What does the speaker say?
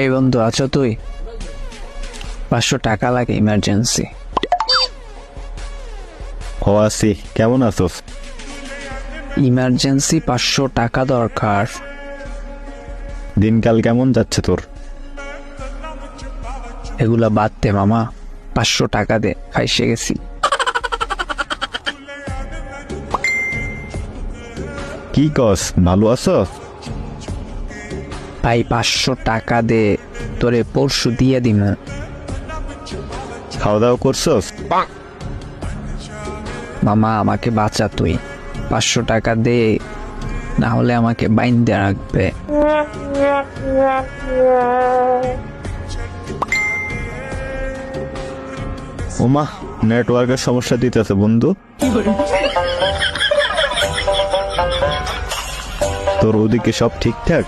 এই বন্ধু আছো তুই? পাঁচশো টাকা লাগে ইমার্জেন্সি ও আছি কেমন আছো ইমার্জেন্সি পাঁচশো টাকা দরকার। দিনকাল কেমন যাচ্ছে তোর? এগুলা বাদ দে মামা। পাঁচশো টাকা দে ফাইসে গেছি। কি কস ভালো আছো ভাই পাঁচশো টাকা দে তোরে পরশু দিয়ে দিম। খাওয়া দাওয়া করছস? মামা আমাকে বাঁচা তুই। পাঁচশো টাকা দে না হলে আমাকে বাইন্দে রাখবে। ওমা নেটওয়ার্কের সমস্যা দিতেছে বন্ধু। তোর ওদিকে সব ঠিকঠাক?